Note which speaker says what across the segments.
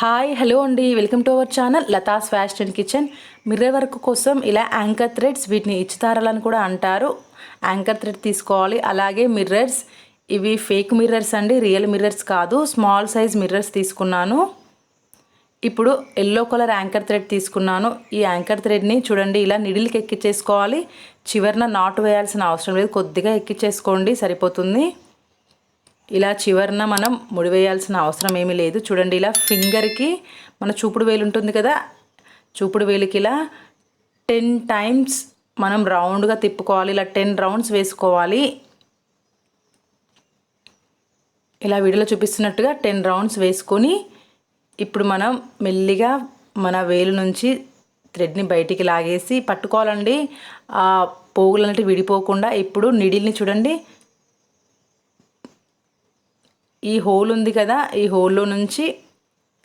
Speaker 1: Hi hello అండి. Welcome to our channel Latha's fashion kitchen. Mirror work కోసం ఇలా anchor threads వీటిని ఇచ్చుతారాలని కూడా అంటారు. యాంకర్ థ్రెడ్ తీసుకోవాలి. అలాగే మిర్రర్స్. ఇవి ఫేక్ మిర్రర్స్ అండి రియల్ మిర్రర్స్ కాదు. స్మాల్ సైజ్ మిర్రర్స్ తీసుకున్నాను. ఇప్పుడు ఎల్లో కలర్ యాంకర్ థ్రెడ్ తీసుకున్నాను. ఈ యాంకర్ థ్రెడ్ని చూడండి ఇలా నిడిల్కి ఎక్కించేసుకోవాలి చివరిన నాటు వేయాల్సిన అవసరం లేదు. కొద్దిగా ఎక్కిచ్చేసుకోండి సరిపోతుంది. ఇలా చివరిన మనం ముడివేయాల్సిన అవసరం ఏమీ లేదు. చూడండి ఇలా ఫింగర్కి మన చూపుడు వేలు ఉంటుంది కదా చూపుడు వేలుకి ఇలా టెన్ టైమ్స్ మనం రౌండ్గా తిప్పుకోవాలి. ఇలా టెన్ రౌండ్స్ వేసుకోవాలి. ఇలా వీడియోలో చూపిస్తున్నట్టుగా టెన్ రౌండ్స్ వేసుకొని ఇప్పుడు మనం మెల్లిగా మన వేలు నుంచి థ్రెడ్ని బయటికి లాగేసి పట్టుకోవాలండి. ఆ పోగులు అనేవి విడిపోకుండా ఇప్పుడు నిడిల్ని చూడండి ఈ హోల్ ఉంది కదా ఈ హోల్లో నుంచి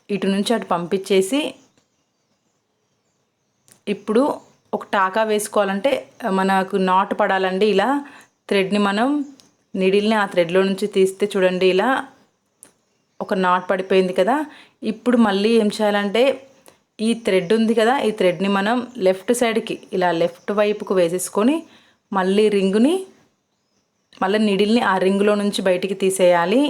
Speaker 1: ఇటు నుంచి అటు పంపించేసి ఇప్పుడు ఒక టాకా వేసుకోవాలంటే మనకు నాటు పడాలండి ఇలా. థ్రెడ్ని మనం నిడిల్ని ఆ థ్రెడ్లో నుంచి తీస్తే చూడండి ఇలా ఒక నాట్ పడిపోయింది కదా. ఇప్పుడు మళ్ళీ ఏం చేయాలంటే ఈ థ్రెడ్ ఉంది కదా ఈ థ్రెడ్ని మనం లెఫ్ట్ సైడ్కి ఇలా లెఫ్ట్ వైపుకు వేసేసుకొని మళ్ళీ రింగుని మళ్ళీ నిడిల్ని ఆ రింగులో నుంచి బయటికి తీసేయాలి.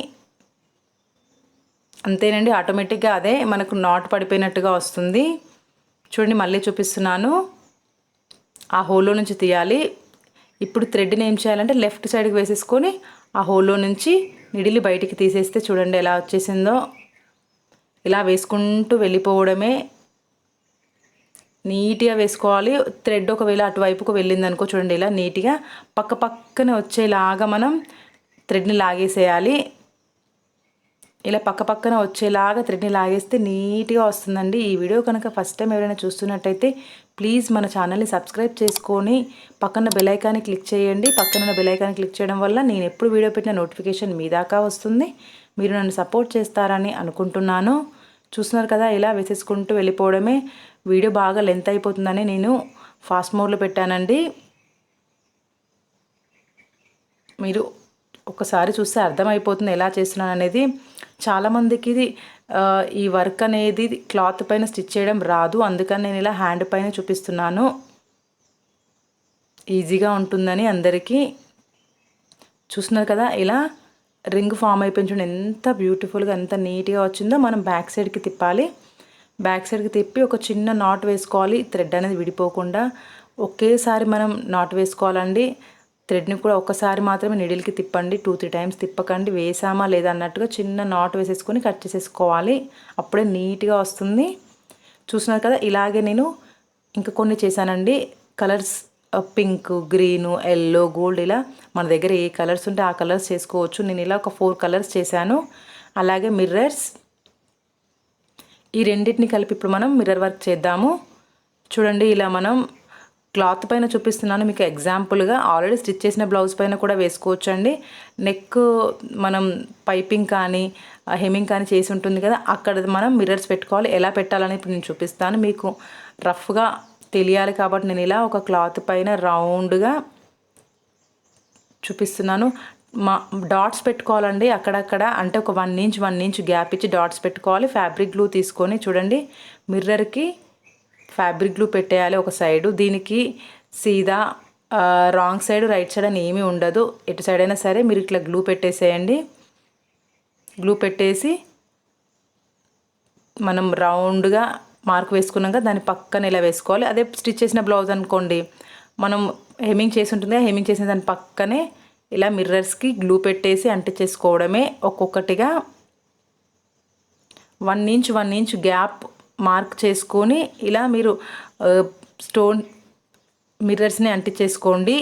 Speaker 1: అంతేనండి ఆటోమేటిక్గా అదే మనకు నాట్ పడిపోయినట్టుగా వస్తుంది. చూడండి మళ్ళీ చూపిస్తున్నాను. ఆ హోల్లో నుంచి తీయాలి. ఇప్పుడు థ్రెడ్ని ఏం చేయాలంటే లెఫ్ట్ సైడ్కి వేసేసుకొని ఆ హోల్లో నుంచి నిడిలి బయటికి తీసేస్తే చూడండి ఎలా వచ్చేసిందో. ఇలా వేసుకుంటూ వెళ్ళిపోవడమే. నీట్గా వేసుకోవాలి. థ్రెడ్ ఒకవేళ అటువైపుకు వెళ్ళిందనుకో చూడండి ఇలా నీట్గా పక్క పక్కనే వచ్చేలాగా మనం థ్రెడ్ని లాగేసేయాలి. ఇలా పక్క పక్కన వచ్చేలాగా థ్రెడ్ని లాగేస్తే నీట్గా వస్తుందండి. ఈ వీడియో కనుక ఫస్ట్ టైం ఎవరైనా చూస్తున్నట్టయితే ప్లీజ్ మన ఛానల్ని సబ్స్క్రైబ్ చేసుకొని పక్కన బెలైకాన్ని క్లిక్ చేయండి. పక్కన బెలైకాన్ని క్లిక్ చేయడం వల్ల నేను ఎప్పుడు వీడియో పెట్టిన నోటిఫికేషన్ మీ దాకా వస్తుంది. మీరు నన్ను సపోర్ట్ చేస్తారని అనుకుంటున్నాను. చూస్తున్నారు కదా ఇలా వేసేసుకుంటూ వెళ్ళిపోవడమే. వీడియో బాగా లెంత్ అయిపోతుందని నేను ఫాస్ట్ మోడ్లో పెట్టానండి. మీరు ఒకసారి చూస్తే అర్థమైపోతుంది ఎలా చేస్తున్నాను అనేది చాలామందికి ఇది ఈ వర్క్ అనేది క్లాత్ పైన స్టిచ్ చేయడం రాదు. అందుకని నేను ఇలా హ్యాండ్ పైన చూపిస్తున్నాను. ఈజీగా ఉంటుందని అందరికీ చూస్తున్నారు కదా. ఇలా రింగ్ ఫామ్ అయిపోయించండి ఎంత బ్యూటిఫుల్గా ఎంత నీట్గా వచ్చిందో మనం బ్యాక్ సైడ్కి తిప్పాలి. బ్యాక్ సైడ్కి తిప్పి ఒక చిన్న నాట్ వేసుకోవాలి. థ్రెడ్ అనేది విడిపోకుండా ఒకేసారి మనం నాట్ వేసుకోవాలండి. థ్రెడ్ని కూడా ఒకసారి మాత్రమే నిడిల్కి తిప్పండి. టూ త్రీ టైమ్స్ తిప్పకండి. వేసామా లేదా అన్నట్టుగా చిన్న నాట్ వేసేసుకొని కట్ చేసేసుకోవాలి. అప్పుడే నీట్గా వస్తుంది. చూసినారు కదా ఇలాగే నేను ఇంకా కొన్ని చేశానండి. Colours pink green yellow gold ఇలా మన దగ్గర ఏ కలర్స్ ఉంటే ఆ కలర్స్ చేసుకోవచ్చు. నేను ఇలా ఒక ఫోర్ కలర్స్ చేశాను. అలాగే మిర్రర్స్ ఈ రెండింటిని కలిపి ఇప్పుడు మనం మిర్రర్ వర్క్ చేద్దాము. చూడండి ఇలా మనం క్లాత్ పైన చూపిస్తున్నాను. మీకు ఎగ్జాంపుల్గా ఆల్రెడీ స్టిచ్ చేసిన బ్లౌజ్ పైన కూడా వేసుకోవచ్చు అండి నెక్ మనం పైపింగ్ కానీ హెమింగ్ కానీ చేసి ఉంటుంది కదా అక్కడ మనం మిర్రర్స్ పెట్టుకోవాలి. ఎలా పెట్టాలని ఇప్పుడు నేను చూపిస్తాను. మీకు రఫ్గా తెలియాలి కాబట్టి నేను ఇలా ఒక క్లాత్ పైన రౌండ్గా చూపిస్తున్నాను. మా డాట్స్ పెట్టుకోవాలండి అక్కడక్కడ. అంటే ఒక one inch one inch gap ఇచ్చి డాట్స్ పెట్టుకోవాలి. ఫ్యాబ్రిక్ గ్లూ తీసుకొని చూడండి. మిర్రర్కి ఫ్యాబ్రిక్ గ్లూ పెట్టేయాలి ఒక సైడు. దీనికి సీదా రాంగ్ సైడ్ రైట్ సైడ్ అని ఏమీ ఉండదు. ఎటు సైడ్ అయినా సరే మీరు ఇట్లా గ్లూ పెట్టేసేయండి. గ్లూ పెట్టేసి మనం రౌండ్గా మార్క్ వేసుకున్నాక దాని పక్కన ఇలా వేసుకోవాలి. అదే స్టిచ్ చేసిన బ్లౌజ్ అనుకోండి. మనం హెమింగ్ చేసి ఉంటుంది హెమింగ్ చేసిన దాని పక్కనే ఇలా మిర్రర్స్కి గ్లూ పెట్టేసి అంటించేసుకోవడమే ఒక్కొక్కటిగా. One inch one inch gap mark చేసుకొని ఇలా మీరు స్టోన్ మిర్రర్స్ని అంటించేసుకోండి.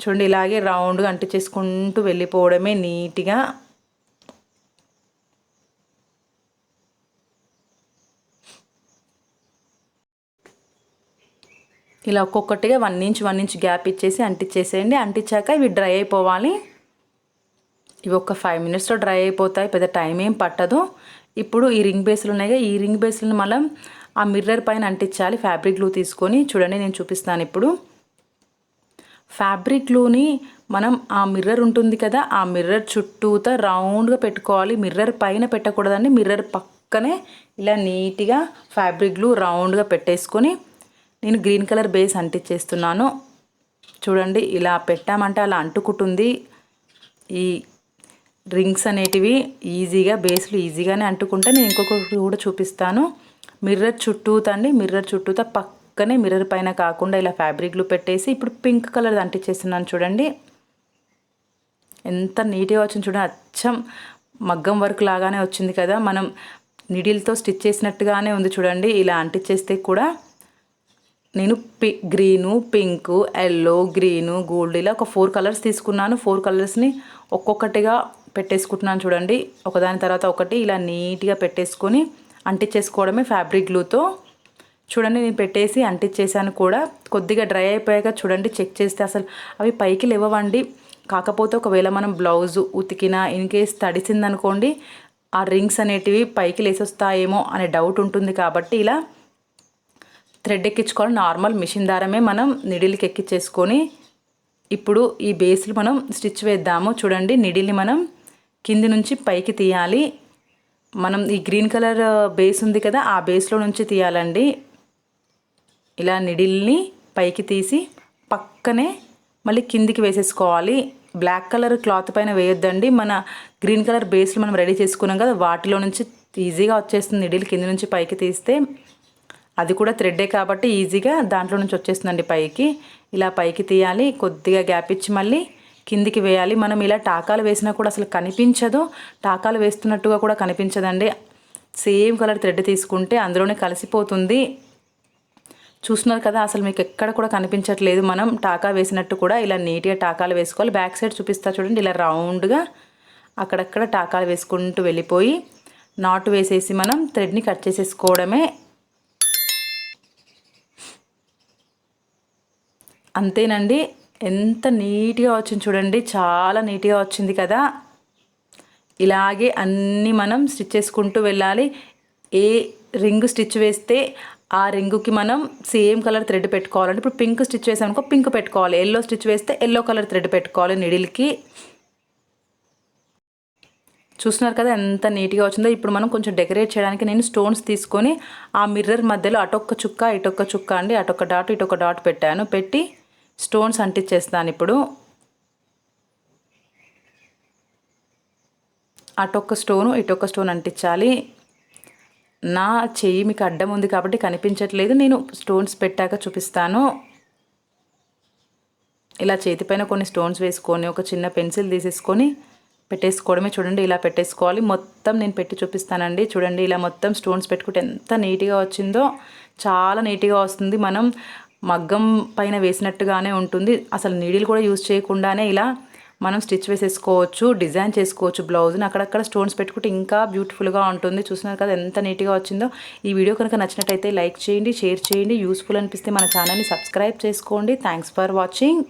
Speaker 1: చూడండి ఇలాగే రౌండ్గా అంటించేసుకుంటూ వెళ్ళిపోవడమే నీట్గా. ఇలా ఒక్కొక్కటిగా one inch one inch gap ఇచ్చేసి అంటించేసేయండి. అంటించాక ఇవి డ్రై అయిపోవాలి. ఇవి ఒక ఫైవ్ మినిట్స్లో డ్రై అయిపోతాయి. పెద్ద టైం ఏం పట్టదు. ఇప్పుడు ఈ రింగ్ బేస్లు ఉన్నాయి ఈ రింగ్ బేస్లను మనం ఆ మిర్రర్ పైన అంటించాలి ఫ్యాబ్రిక్ గ్లూ తీసుకొని. చూడండి నేను చూపిస్తాను ఇప్పుడు. ఫ్యాబ్రిక్ గ్లూని మనం ఆ మిర్రర్ ఉంటుంది కదా ఆ మిర్రర్ చుట్టూత రౌండ్గా పెట్టుకోవాలి. మిర్రర్ పైన పెట్టకూడదండి. మిర్రర్ పక్కనే ఇలా నీట్గా ఫ్యాబ్రిక్ గ్లూ రౌండ్గా పెట్టేసుకొని నేను గ్రీన్ కలర్ బేస్ అంటించేస్తున్నాను. చూడండి ఇలా పెట్టామంటే అలా అంటుకుంటుంది. ఈ రింగ్స్ అనేటివి ఈజీగా బేస్లు ఈజీగానే అంటుకుంటే నేను ఇంకొకటి కూడా చూపిస్తాను. మిర్రర్ చుట్టూతండి మిర్రర్ చుట్టూత పక్కనే మిర్రర్ పైన కాకుండా ఇలా ఫ్యాబ్రిక్లు పెట్టేసి ఇప్పుడు పింక్ కలర్ అంటించేస్తున్నాను చూడండి. ఎంత నీట్గా వచ్చింది చూడండి. అచ్చం మగ్గం వర్క్ లాగానే వచ్చింది కదా. మనం నిడిల్తో స్టిచ్ చేసినట్టుగానే ఉంది చూడండి. ఇలా అంటించేస్తే కూడా నేను P green pink yellow green gold ఇలా ఒక ఫోర్ కలర్స్ తీసుకున్నాను. ఫోర్ కలర్స్ని ఒక్కొక్కటిగా పెట్టేసుకుంటున్నాను చూడండి. ఒకదాని తర్వాత ఒకటి ఇలా నీట్గా పెట్టేసుకొని అంటించేసుకోవడమే ఫ్యాబ్రిక్ గ్లూతో. చూడండి నేను పెట్టేసి అంటించేసాను కూడా. కొద్దిగా డ్రై అయిపోయాక చూడండి చెక్ చేస్తే అసలు అవి పైకి లేవండి. కాకపోతే ఒకవేళ మనం బ్లౌజ్ ఉతికినా ఇన్ కేస్ తడిసిందనుకోండి ఆ రింగ్స్ అనేటివి పైకి లేసొస్తాయేమో అనే డౌట్ ఉంటుంది కాబట్టి ఇలా థ్రెడ్ ఎక్కించుకోవాలి. నార్మల్ మిషన్ దారమే మనం నిడిల్కి ఎక్కించేసుకొని ఇప్పుడు ఈ బేస్లు మనం స్టిచ్ వేద్దాము. చూడండి నిడిల్ని మనం కింది నుంచి పైకి తీయాలి. మనం ఈ గ్రీన్ కలర్ బేస్ ఉంది కదా ఆ బేస్లో నుంచి తీయాలండి. ఇలా నిడిల్ని పైకి తీసి పక్కనే మళ్ళీ కిందికి వేసేసుకోవాలి. బ్లాక్ కలర్ క్లాత్ పైన వేయొద్దండి. మన గ్రీన్ కలర్ బేస్లు మనం రెడీ చేసుకున్నాం కదా వాటిలో నుంచి ఈజీగా వచ్చేస్తుంది నిడిల్ కింది నుంచి పైకి తీస్తే. అది కూడా థ్రెడ్డే కాబట్టి ఈజీగా దాంట్లో నుంచి వచ్చేస్తుందండి పైకి. ఇలా పైకి తీయాలి కొద్దిగా గ్యాప్ ఇచ్చి మళ్ళీ కిందికి వేయాలి. మనం ఇలా టాకాలు వేసినా కూడా అసలు కనిపించదు. టాకాలు వేస్తున్నట్టుగా కూడా కనిపించదండి. సేమ్ కలర్ థ్రెడ్ తీసుకుంటే అందులోనే కలిసిపోతుంది. చూస్తున్నారు కదా అసలు మీకు ఎక్కడ కూడా కనిపించట్లేదు మనం. టాకా వేసినట్టు కూడా ఇలా నీట్గా టాకాలు వేసుకోవాలి. బ్యాక్ సైడ్ చూపిస్తా చూడండి ఇలా రౌండ్గా అక్కడక్కడ టాకాలు వేసుకుంటూ వెళ్ళిపోయి నాటు వేసేసి మనం థ్రెడ్ని కట్ చేసేసుకోవడమే. అంతేనండి. ఎంత నీట్గా వచ్చింది చూడండి. చాలా నీట్గా వచ్చింది కదా. ఇలాగే అన్నీ మనం స్టిచ్ చేసుకుంటూ వెళ్ళాలి. ఏ రింగ్ స్టిచ్ వేస్తే ఆ రింగుకి మనం సేమ్ కలర్ థ్రెడ్ పెట్టుకోవాలంటే ఇప్పుడు పింక్ స్టిచ్ వేసామనుకో పింక్ పెట్టుకోవాలి. ఎల్లో స్టిచ్ వేస్తే ఎల్లో కలర్ థ్రెడ్ పెట్టుకోవాలి నిడిల్కి. చూస్తున్నారు కదా ఎంత నీట్గా వచ్చిందో. ఇప్పుడు మనం కొంచెం డెకరేట్ చేయడానికి నేను స్టోన్స్ తీసుకొని ఆ మిర్రర్ మధ్యలో అటొక్క చుక్క ఇటొక్క చుక్క అండి. అటొక్క డాట్ ఇటొక డాట్ పెట్టాను. పెట్టి స్టోన్స్ అంటించేస్తాను ఇప్పుడు. అటొక్క స్టోను ఇటొక్క స్టోన్ అంటించాలి. నా చెయ్యి మీకు అడ్డం ఉంది కాబట్టి కనిపించట్లేదు. నేను స్టోన్స్ పెట్టాక చూపిస్తాను. ఇలా చేతిపైన కొన్ని స్టోన్స్ వేసుకొని ఒక చిన్న పెన్సిల్ తీసేసుకొని పెట్టేసుకోవడమే చూడండి ఇలా పెట్టేసుకోవాలి. మొత్తం నేను పెట్టి చూపిస్తానండి. చూడండి ఇలా మొత్తం స్టోన్స్ పెట్టుకుంటే ఎంత నీట్గా వచ్చిందో. చాలా నీట్గా వస్తుంది. మనం మగ్గం పైన వేసినట్టుగానే ఉంటుంది. అసలు నీడిల్ కూడా యూజ్ చేయకుండానే ఇలా మనం స్టిచ్ వేసేసుకోవచ్చు డిజైన్ చేసుకోవచ్చు బ్లౌజ్ని. అక్కడక్కడ స్టోన్స్ పెట్టుకుంటే ఇంకా బ్యూటిఫుల్గా ఉంటుంది. చూసినారు కదా ఎంత నీట్గా వచ్చిందో. ఈ వీడియో కనుక నచ్చినట్టయితే లైక్ చేయండి షేర్ చేయండి. యూస్ఫుల్ అనిపిస్తే మన ఛానల్ని సబ్స్క్రైబ్ చేసుకోండి. Thanks for watching